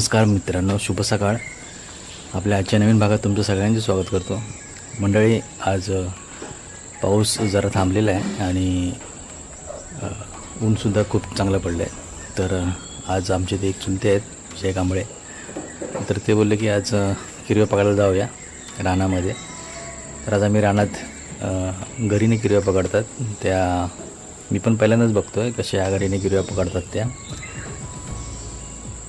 नमस्कार मित्रांनो शुभ सकाळ. आपल्या आजच्या नवीन भागात तुमचं सगळ्यांचे स्वागत करतो. मंडळी आज पाऊस जरा थांबलेला आहे आणि ऊनसुद्धा खूप चांगलं पडलं आहे तर आज आमचे ते एक चुलते आहेत जय कांबळे. तर ते बोलले की आज किरव्या पकडायला जाऊया रानामध्ये. तर आज आम्ही रानात घरीने गरीने किरव्या पकडतात त्या मी पण पहिल्यांदाच बघतो आहे कशा घरीने किरव्या पकडतात त्या.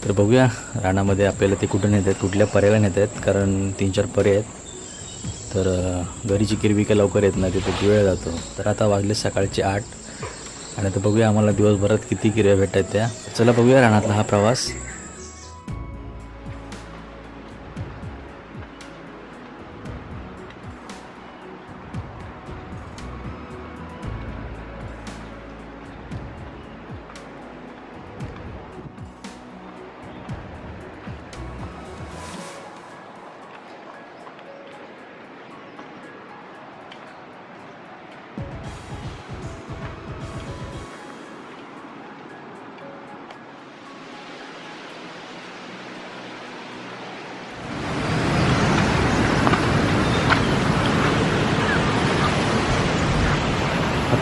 तर बघूया रानामध्ये आपल्याला ते कुठं नेत आहेत कुठल्या पर्यायला नेत आहेत कारण तीन चार पर्याय आहेत. तर घरीची किरवी काय लवकर येत नाही तिथे वेळ जातो. तर आता वाजले सकाळचे आठ. आणि आता बघूया आम्हाला दिवसभरात किती किरव्या भेटत आहेत त्या. चला बघूया रानातला हा प्रवास.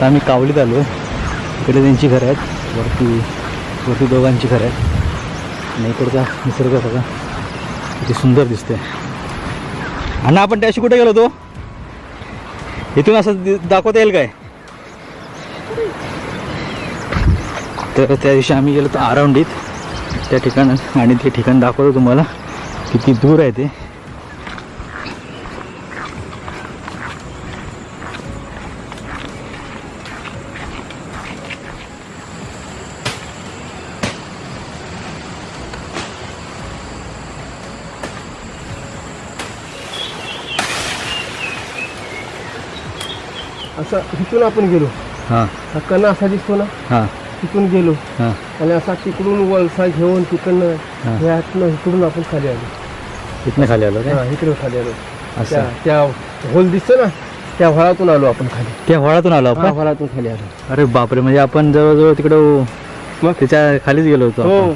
आम्ही कावलीत आलो. इकडे त्यांची घरं आहेत. वरती वरती दोघांची घरं आहेत. आणि इकडचा निसर्ग सगळा किती सुंदर दिसते आणि आपण त्याशी कुठे गेलो होतो? इथून असं दाखवता येईल काय? तर त्या दिवशी आम्ही गेलो होतो आरवंडीत. त्या ठिकाणात आणि ते ठिकाण दाखवतो तुम्हाला. किती दूर आहे ते. तिथून आपण गेलो. हां. हा कणा असा दिसतो ना? हां. तिथून गेलो. हां. आणि असा तिकडून वलसा घेऊन तिकडनं हा. ह्यातनं इकडून आपण खाली आलो. इथनं खाली आलो काय? हा इकडे खाली आलो. असं. त्या त्या होल दिसतो ना? त्या व्हाळातून आलो आपण खाली. त्या व्हाळातून आलो आपण? व्हाळातून खाली आलो. अरे बापरे म्हणजे आपण जवळजवळ तिकडं मग? त्याच्या खालीच गेलो होतो हो. आपण.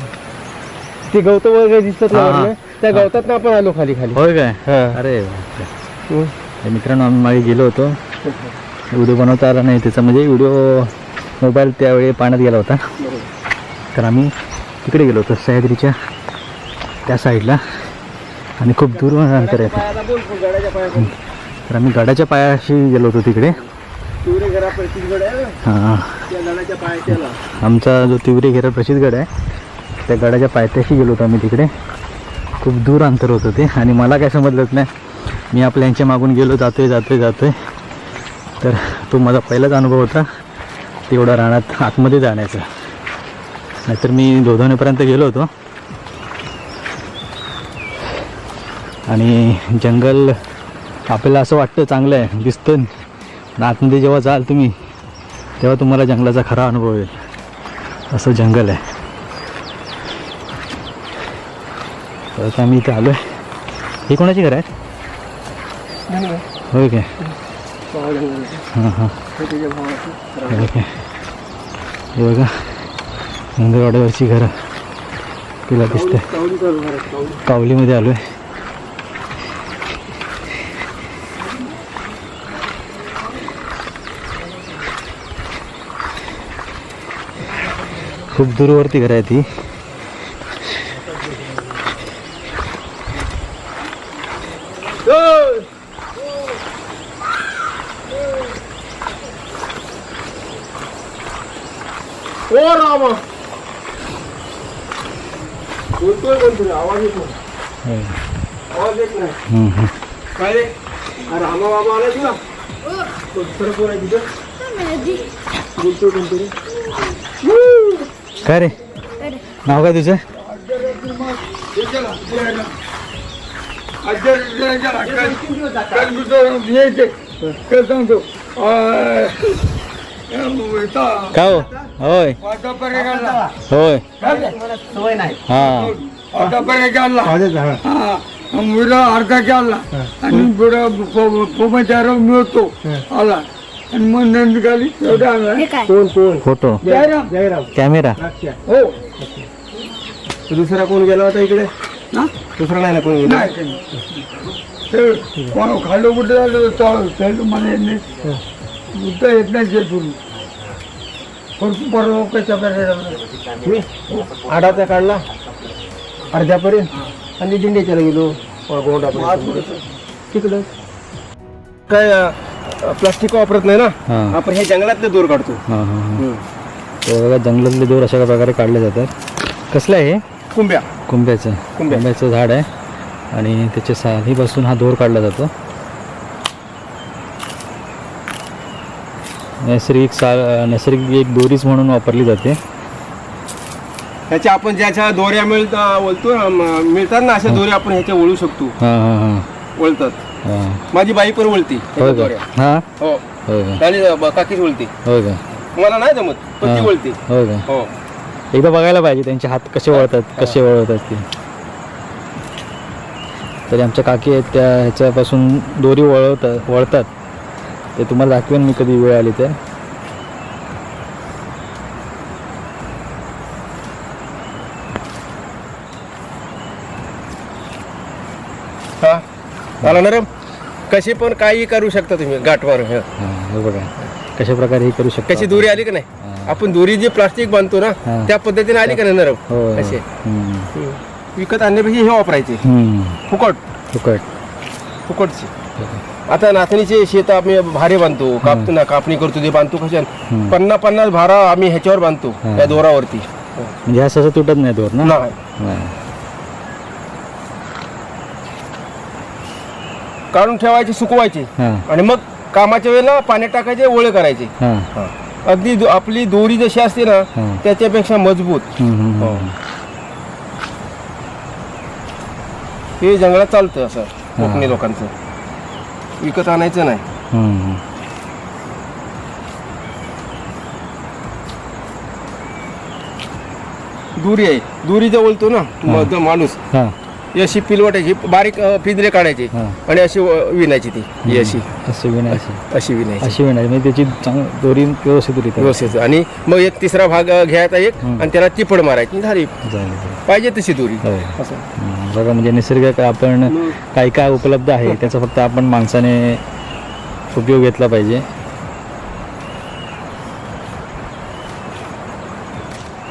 ते गवत वगैरे दिसतात ना हा, हा. वरनं, त्या हा. गवतात आपण आलो खाली खाली. होय काय? हा. अरे बापरे. हम्म. हे मित्रांनो आम्ही मागे गेलो होतो. व्हिडिओ बनवता आला नाही त्याचा म्हणजे व्हिडिओ मोबाईल त्यावेळी पाण्यात गेला होता. तर आम्ही तिकडे गेलो होतो सह्याद्रीच्या त्या साईडला. आणि खूप दूर अंतर आहे. तर आम्ही गडाच्या पायाशी गेलो होतो तिकडे. हां. आमचा जो तिवरी घेरा प्रसिद्ध गड आहे त्या गडाच्या पायथ्याशी गेलो होतो आम्ही तिकडे. खूप दूर अंतर होतं ते. आणि मला काय समजलंच नाही. मी आपल्या यांच्या मागून गेलो जातोय जातोय जातोय. तर तो माझा पहिलाच अनुभव होता. तेवढा रानात आतमध्ये जाण्याचा. नाहीतर मी दोधवणेपर्यंत गेलो होतो. आणि जंगल आपल्याला असं वाटतं चांगलं आहे दिसतं. पण आतमध्ये जेव्हा जाल तुम्ही तेव्हा तुम्हाला जंगलाचा खरा अनुभव येईल असं जंगल आहे. तर आता आम्ही इथे आलो आहे ही कोणाची घर आहेत? होय काय? हां हां होय हे बघा मंगळवाड्यावरची घरं. तिला दिसते कावलीमध्ये आलो आहे खूप दूरवरती घरं आहे ती ओ रामा बोलतोय कोणतरी आवाज येत नाही होय. आवाज येत नाही हम्म, हम्म. काय रे अरे रामा बाबा आला तुला दुसरं कोण आहे तिथं बोलतोय कोणतरी काय रे? नाव काय तुझं? का हो? होय. होय. हा. मुलं अर्धा केला आणि पुढं पोमचार मिळतो. आला. आणि मग नंद गाली एवढा आणला कोण कोण? फोटो. जयराम. जयराम. कॅमेरा. हो. दुसरा कोण गेला होता इकडे? ना दुसरा नाही ना कोण गेला? कोण खाल्लं कुठे झालं त्याला मला येत नाही. उठता येत नाही ते पूर्ण. परत परवा कशा आडाचा काढला? अर्ध्यापर्यंत? आणि दिंडीच्याला गेलो. गोंडापर्यंत तिकडं. काय प्लास्टिक वापरत नाही ना? हां. आपण हे जंगलातले दूर काढतो. हां हां हां. बघा जंगलातले दोर अशा प्रकारे काढले जातात. कसलं आहे हे? कुंब्या. कुंब्याचं. कुंब्या. कुंब्याचं झाड आहे. आणि त्याच्या सालीपासून हा दोर काढला जातो. नैसर्गिक सा नैसर्गिक एक दोरीच म्हणून वापरली जाते. ह्याच्या आपण ज्याच्या दोऱ्या मिळत बोलतो मिळतात ना अशा दोऱ्या आपण ह्याच्या वळू शकतो. हां हां हां. हां. माझी बाई पण ह्याच्या का? दोऱ्या. हां? आणि ब- काकीच मला नाही जमत पण ती हां. हो. एकदा बघायला पाहिजे त्यांचे हात कसे वळतात कसे वळतात ते तरी आमच्या काकी आहेत त्या ह्याच्यापासून दोरी वळवतात वळतात. ते तुम्हाला दाखवेन मी कधी वेळ आली तर. मला नरम कशी पण काही करू शकता तुम्ही गाठवर हं. हां हे बघा कशा प्रकारे हे करू शकतो कशी दोरी आली का नाही. आपण दोरी जी प्लास्टिक बांधतो ना हां. त्या पद्धतीने आली का नाही नरम हो हो. असे हम्म. हं. विकत आणण्यापेक्षा हे वापरायचे हम्म. फुकट फुकट फुकटची आता नाचणीचे शेत आम्ही भारे बांधतो कापतो ना कापणी करतो ते बांधतो कशा. पन्नास पन्नास भारा आम्ही ह्याच्यावर बांधतो. या दोरावरती म्हणजे सहसा तुटत नाही दोर ना नाही नाही. काढून ठेवायचे सुकवायचे. हां. आणि मग कामाच्या वेळेला पाण्यात टाकायचे ओळे करायचे. हां. अगदी दो- आपली दोरी जशी असते ना हां. त्याच्यापेक्षा मजबूत. हम्म, हम्म, हो. हम्म. हे. जंगलात चालतं असं कोकणी लोकांचं. विकत आणायचं नाही. हम्म. दुरी आहे. दुरी बोलतो ना तो माणूस. ही. अशी पिलवटायची बारीक अ, पिंजरे काढायचे. हां. आणि अशी व- विणायची ती ही अशी. अशी विणायची. अशी विणायची. अशी विणायची. म्हणजे त्याची चांग दोरी व्यवस्थित व्यवस्थित. आणि मग एक तिसरा भाग अ, घ्यायचा एक. आणि त्याला चिपड मारायची झाली. झाली पाहिजे तशी दुरी. असं. हम्म, बघा म्हणजे निसर्ग आपण काय काय उपलब्ध आहे त्याचा फक्त आपण माणसाने उपयोग घेतला पाहिजे.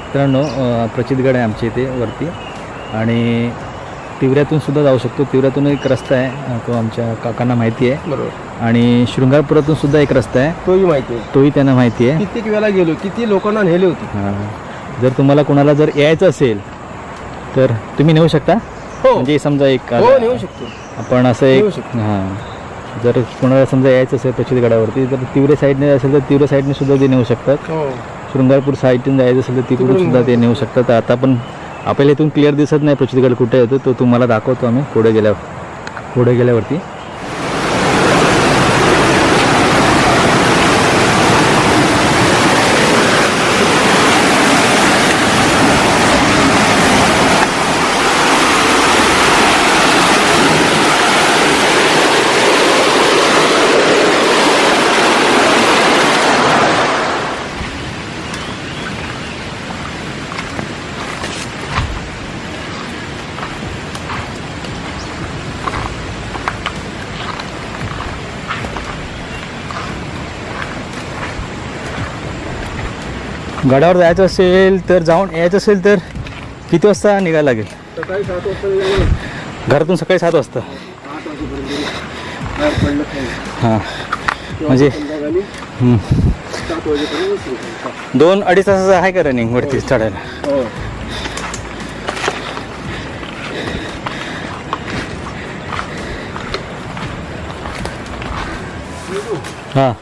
मित्रांनो अं, प्रचितगड आहे आमच्या इथे वरती. आणि तिवऱ्यातून सुद्धा जाऊ शकतो. तिवऱ्यातून एक रस्ता आहे तो आमच्या काकांना माहिती आहे. बरोबर. आणि शृंगारपुरातून सुद्धा एक रस्ता आहे. तोही माहिती आहे. तोही त्यांना माहिती आहे. कित्येक वेळा गेलो किती लोकांना नेले होते. हां. जर तुम्हाला कोणाला जर यायचं असेल तर तुम्ही नेऊ शकता. हो. म्हणजे समजा एक हो नेऊ शकतो. आपण असं नेऊ एक शकतो. हां. जर कोणाला समजा यायचं असेल प्रचितगडावरती तर तिवरे साईडने असेल तर तिवरे साईडने सुद्धा ते नेऊ शकतात. हो. शृंगारपूर साईडने जायचं असेल तर तिकडून तिकडून सुद्धा ते नेऊ शकतात. तर आता पण आपल्याला इथून क्लिअर दिसत नाही प्रचितगड कुठे येतो तो तुम्हाला दाखवतो आम्ही. पुढे गेल्यावर पुढे गेल्यावरती. गडावर जायचं असेल तर जाऊन यायचं असेल तर किती वाजता निघायला लागेल? सकाळी सात वाजता. घरातून सकाळी सात वाजता. हां. म्हणजे हं. दोन अडीच तासाचं आहे का रनिंग वरती चढायला? हो हां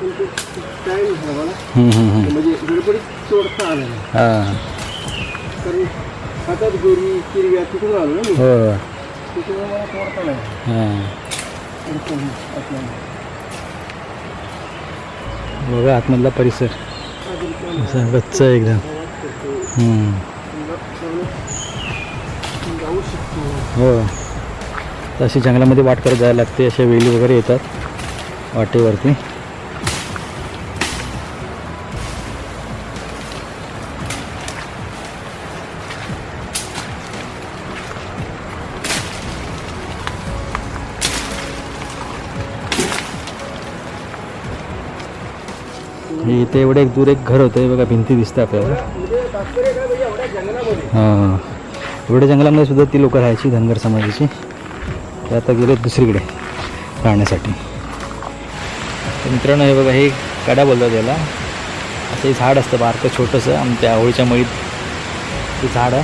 टाइम झाला मला हं, हं, हं. म्हणजे गडबडीत सोडता आलं नाही? हां. कारण हातात गोरी किरव्या तिकडून आलो ना मी. हो. हो. तिकडून मला सोडता नाही? हां. अडचण असल्यामुळे. बघा आतमधला परिसर. गच्च एकदम. हं. अशी जंगलामध्ये वाट करत जायला लागते अशा वेली वगैरे येतात वाटेवरती. ते एवढे एक दूर एक घर होतं हे बघा भिंती दिसतं आपल्याला. हां एवढ्या जंगलामध्ये सुद्धा ती लोकं राहायची धनगर समाजाची. ते आता गेले दुसरीकडे राहण्यासाठी. तर मित्रांनो हे बघा हे कडा बोलतात त्याला असं हे झाड असतं बारकं छोटंसं आमच्या आवळीच्या मळीत ते झाड. आहे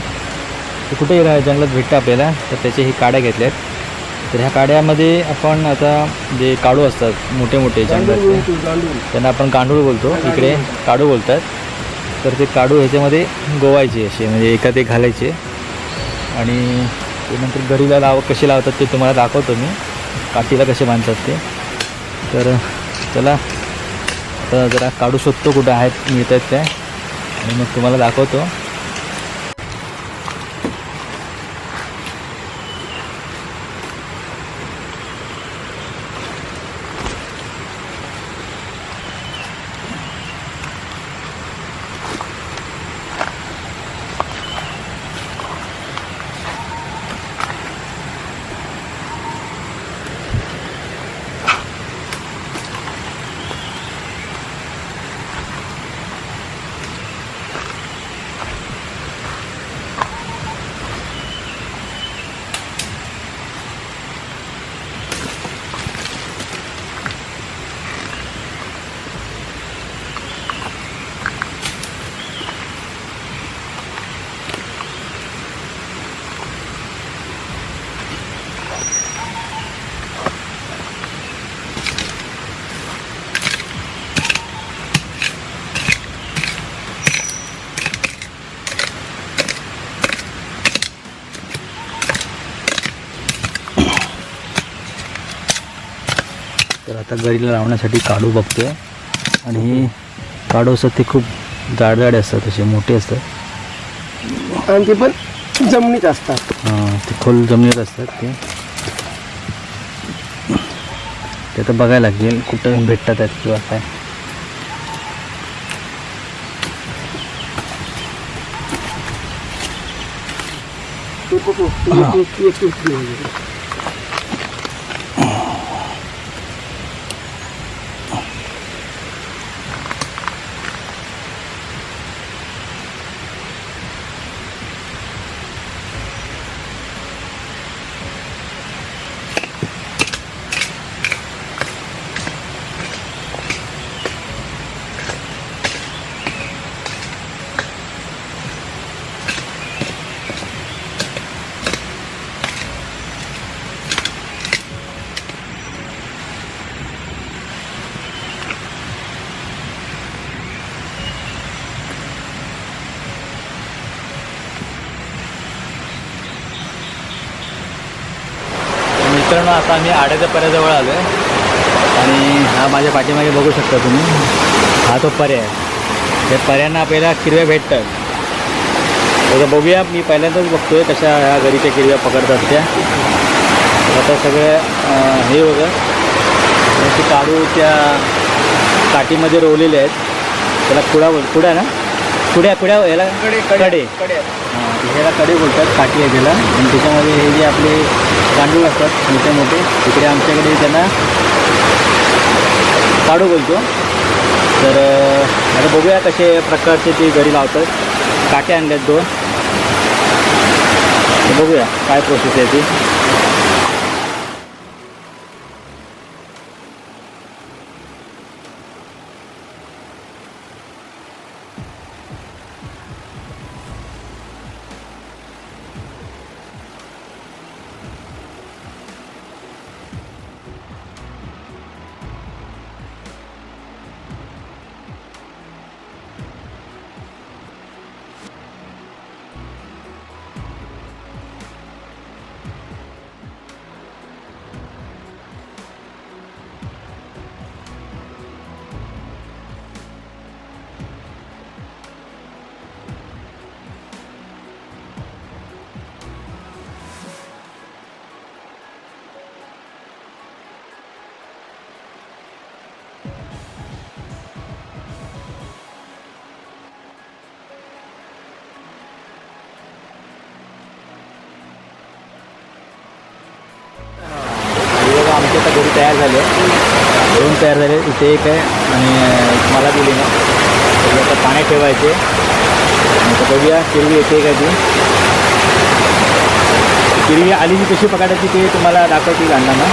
ते कुठेही रा जंगलात भेटतं आपल्याला. तर त्याचे हे काड्या घेतल्या आहेत तर ह्या काड्यामध्ये आपण आता जे काडू असतात मोठे मोठे जंगलातले त्यांना आपण कांडूळ बोलतो. इकडे काडू बोलतात. तर ते काडू ह्याच्यामध्ये गोवायचे असे म्हणजे एक घालायचे. आणि ते नंतर गरीला लाव कसे लावतात ते तुम्हाला दाखवतो मी. काठीला कसे बांधतात ते. तर चला आता जरा काढू शोधतो कुठं आहेत मिळत आहेत त्या. आणि मग तुम्हाला दाखवतो तर आता गरीला लावण्यासाठी काडू बघतोय. आणि काडू असतात ते खूप जाडजाडे असतात असे मोठे असतात. आणि ते पण जमिनीत असतात. हां, ते खोल जमिनीत असतात ते. ते आता बघायला लागेल कुठं भेटतात आहेत किंवा काय. ते मित्रांनो आता आम्ही आड्याच्या पर्याजवळ आलो आहे आणि हा माझ्या पाठीमागे बघू शकता तुम्ही. हा तो पर्याय आहे. त्या पर्यांना आपल्याला किरव्या भेटतात. तर बघूया मी पहिल्यांदाच बघतो आहे कशा ह्या घरीच्या किरव्या पकडतात त्या. आता सगळ्या हे होतं ते काढू त्या काठीमध्ये रोवलेले आहेत. त्याला कुडा कुडा ना? कुड्या कुड्या याला कडे हां ह्याला कडे बोलतात काठी आहे त्याला. आणि त्याच्यामध्ये हे जे आपले गांडूळ असतात मोठे मोठे तिकडे आमच्याकडे त्यांना काढू बोलतो. तर आता बघूया कसे प्रकारचे ते घरी लावतात. काटे आणल्यात दोन. बघूया काय प्रोसेस आहे ती. तयार झाले. दोन तयार झाले. इथे एक आहे आणि मला दिली ना. पाण्यात ठेवायचे. आणि बघूया किरवी येते का ती? किरवी आली कशी पकडायची ते तुम्हाला दाखवतील अण्णांना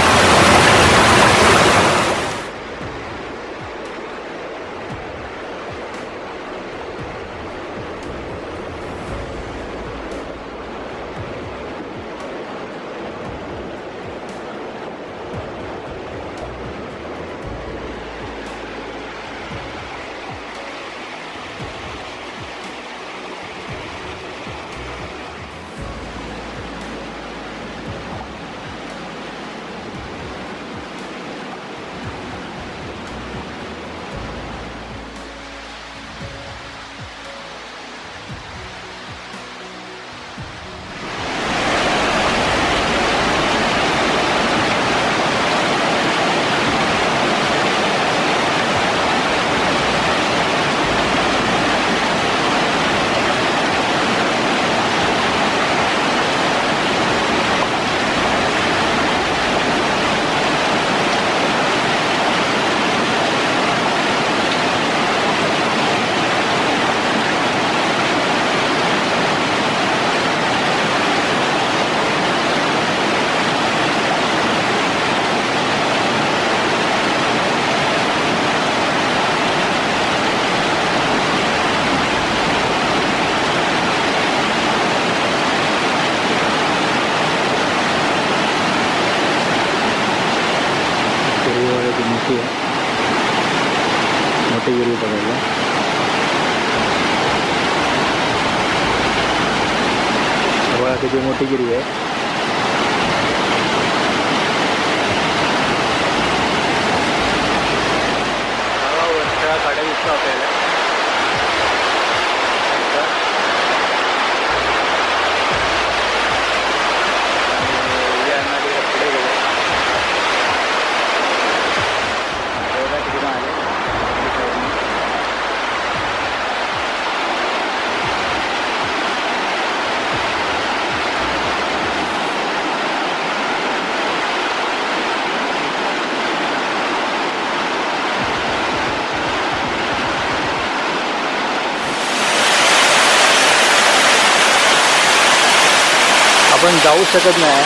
जाऊ शकत नाही.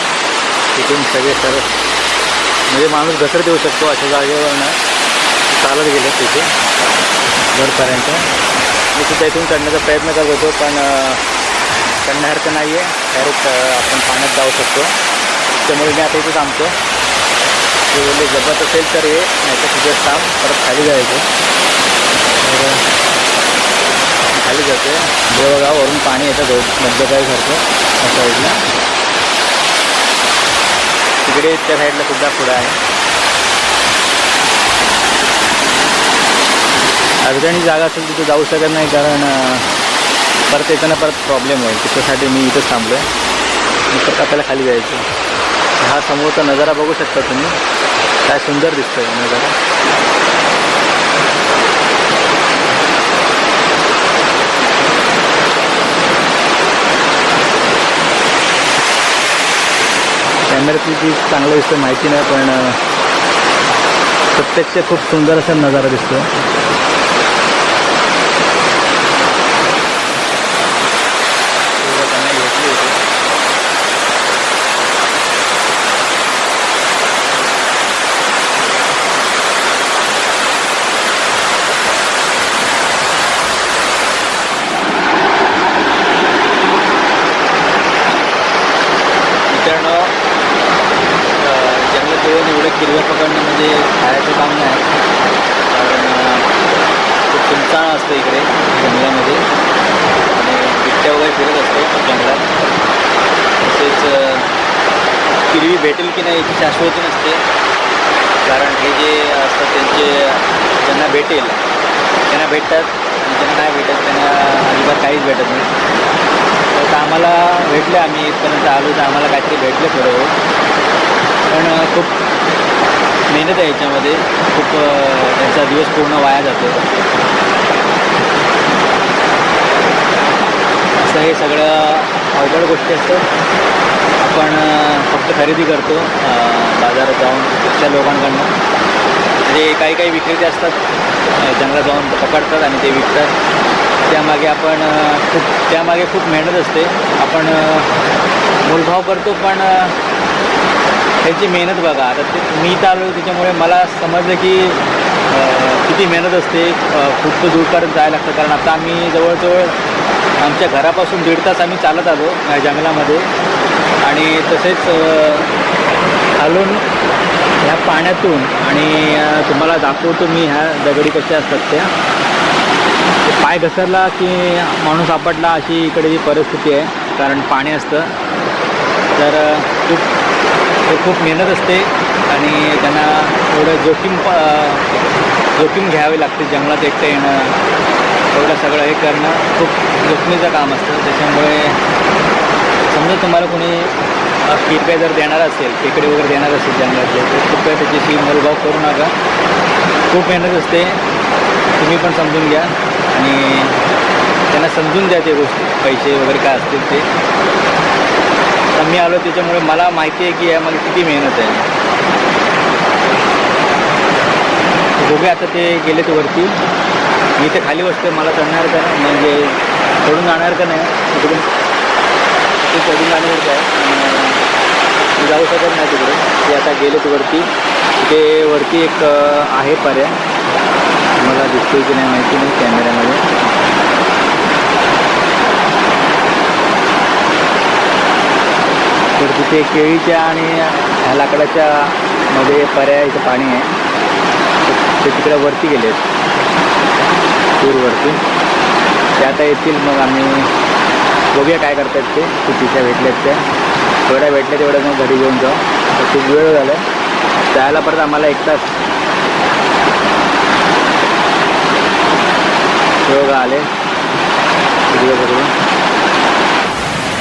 तिथून सगळे सर म्हणजे माणूस घसरत येऊ शकतो अशा जागेवर ना चालत गेले तिथे. घरपर्यंत. मी सुद्धा इथून चढण्याचा प्रयत्न करत होतो पण अं, चढण्यासारखं नाही आहे डायरेक्ट आपण पाण्यात जाऊ शकतो. त्यामुळे मी आता इथे थांबतो. ते बोलले जमत असेल तर ये नाही तर तिथे थांब परत खाली जायचं. तर खाली जाते. देवगाव वरून पाणी येतं गौ मध्यकाळीसारखं त्या साईडला तिकडे त्या साईडला सुद्धा पुढं आहे. अडचणी जागा असेल तिथे जाऊ शकत नाही कारण परत येताना परत प्रॉब्लेम होईल. त्याच्यासाठी मी इथंच थांबलो आहे परत आपल्याला खाली जायचं हा समोरचा नजारा बघू शकता तुम्ही. काय सुंदर दिसतोय नजारा. कॅमेऱ्यातली ती चांगलं दिसतं माहिती नाही पण प्रत्यक्ष खूप सुंदर असा नजारा दिसतो मित्रांनो अं, जंगलात येऊन एवढं किरव्या पकडणं म्हणजे खायचं काम नाही कारण अं, खूप सुनसान असतं इकडे जंगलामध्ये आणि बिबट्या वगैरे फिरत असतो जंगलात तसेच अं, किरवी भेटेल की नाही याची शाश्वती नसते कारण हे जे असतात त्यांचे ज्यांना भेटेल त्यांना भेटतात ज्यांना म्हणजे नाही भेटत त्यांना अजिबात काहीच भेटत नाही. तर आम्हाला भेटले आम्ही इथपर्यंत आलो तर आम्हाला काहीतरी भेटले थोडं पण खूप मेहनत आहे याच्यामध्ये. खूप त्यांचा दिवस पूर्ण वाया जातो. असं हे सगळं अवघड गोष्टी असतात. आपण फक्त खरेदी करतो बाजारात जाऊन त्या लोकांकडनं. म्हणजे काही काही विक्रेते असतात जंगलात जाऊन पकडतात आणि ते विकतात. त्यामागे आपण खूप त्यामागे खूप मेहनत असते. आपण मोलभाव करतो पण त्यांची मेहनत बघा. आता ते मी इथं आलो त्याच्यामुळे मला समजलं की किती मेहनत असते खूप दूरपर्यंत जायला लागतं. कारण आता आम्ही जवळजवळ आमच्या घरापासून दीड तास आम्ही चालत आलो जंगलामध्ये. आणि तसेच अ, खालून ह्या पाण्यातून आणि तुम्हाला दाखवतो मी ह्या दगडी कशा असतात त्या. ते पाय घसरला की माणूस आपटला अशी इकडे जी परिस्थिती आहे कारण पाणी असतं. तर खूप ते खूप मेहनत असते आणि त्यांना एवढं जोखीम प जोखीम घ्यावी लागते जंगलात एकटं येणं. एवढं सगळं हे करणं खूप जोखमीचं काम असतं. त्याच्यामुळे समजा तुम्हाला कोणी अ, काय जर देणार असेल खेकडे वगैरे देणार असेल जंगलातले तर कृपया त्याच्याशी मोलभाव करू नका. खूप मेहनत असते. तुम्ही पण समजून घ्या. आणि त्यांना समजून द्या ते गोष्टी पैसे वगैरे काय असतील ते. तर मी आलो त्याच्यामुळे मला माहिती आहे की यामध्ये किती मेहनत आहे. बघूया आता ते गेलेत वरती. मी इथे खाली बसते मला चढणार का म्हणजे चढून जाणार का नाही? तिकडून ते चढून जाण्यावरती आहे जाऊ शकत नाही तिकडे ते आता गेलेत वरती तिथे वरती एक आहे पर्याय. मला दिसतोय की नाही माहिती नाही कॅमेऱ्यामध्ये. तर तिथे केळीच्या आणि ह्या लाकडाच्या मध्ये पर्यायचं पाणी आहे. ते तिकडे वरती गेलेत. टूरवरती ते आता येतील मग आम्ही बघूया काय करतात ते. चुकीच्या भेटल्यात त्या थोड्या भेटल्या तेवढ्या मग घरी घेऊन जाऊ तर खूप वेळ झाला जायला परत आम्हाला एक तास. ते आले.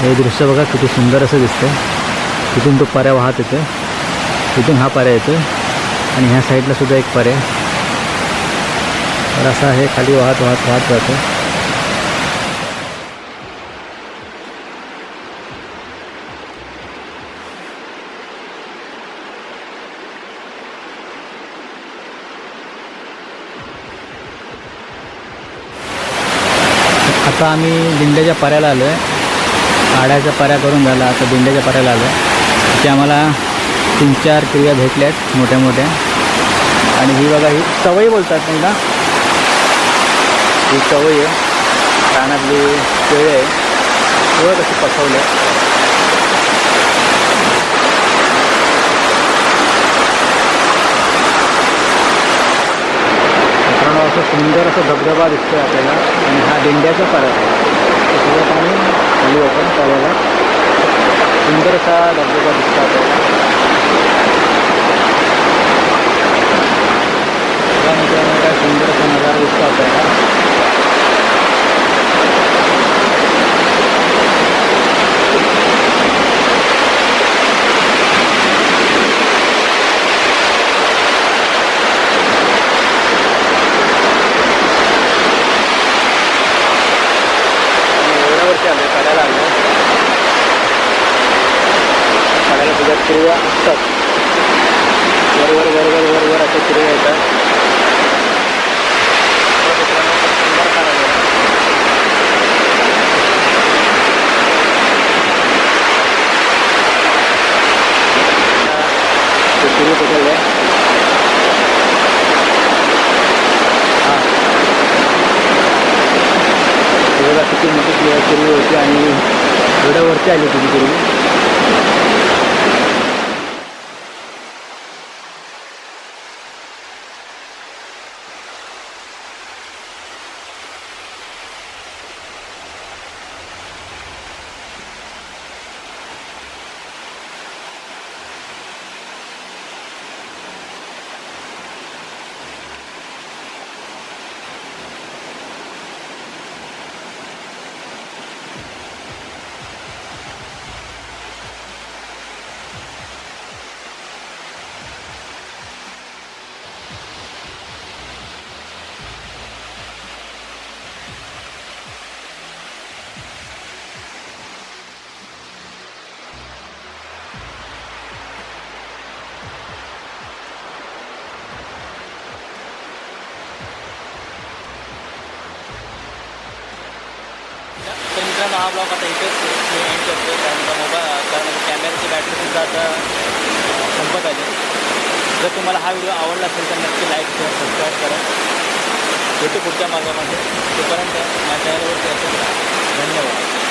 हे दृश्य बघा किती सुंदर असं दिसतंय. तिथून तो पर्या वाहत येतो तिथून हा पर्या येतो आणि ह्या साईडला सुद्धा एक पर्या. तर असा हे खाली वाहत वाहत वाहत जातो आता आम्ही दिंड्याच्या पर्याला आलो आहे. काड्याच्या पर्या करून झाला आता दिंड्याच्या पर्याला आलो आहे. इथे आम्हाला तीन चार क्रिया आहेत मोठ्या मोठ्या. आणि ही बघा ही सवयी बोलतात त्यांना ही सवय आहे. रानातली केळी आहे. सगळं कशी पसवलं मित्रांनो असं सुंदर असा धबधबा दिसतोय आपल्याला आणि हा दिंड्याचा परत आहे. त्याच्यात सगळं पाणी खाली आपण चालायला सुंदर असा धबधबा दिसतो आपल्याला. काय सुंदर असा नजारा दिसतो आपल्याला. आणि एवढ्या वर्षी आलो काढायला आलो काढायला तुझ्या क्रिया असतात वर वर वर वर वर वर अशा क्रिया येतात तर मित्रांनो, खूप सुंदर काढायला आहे. ते सुरू पकडलं हां हे बघा किती मोठी क्रिया पूर्वी होती आणि एवढ्या वरती आली मित्रांनो हा ब्लॉग आता इथेच मी एंड करतो कारण का मोबाईल कारण कॅमेऱ्याची बॅटरीसुद्धा आता संपत आली. जर तुम्हाला हा व्हिडिओ आवडला असेल तर नक्की लाईक करा सबस्क्राईब करा. भेटू पुढच्या मार्गामध्ये. तोपर्यंत माझ्या चॅनलवरती असेल धन्यवाद.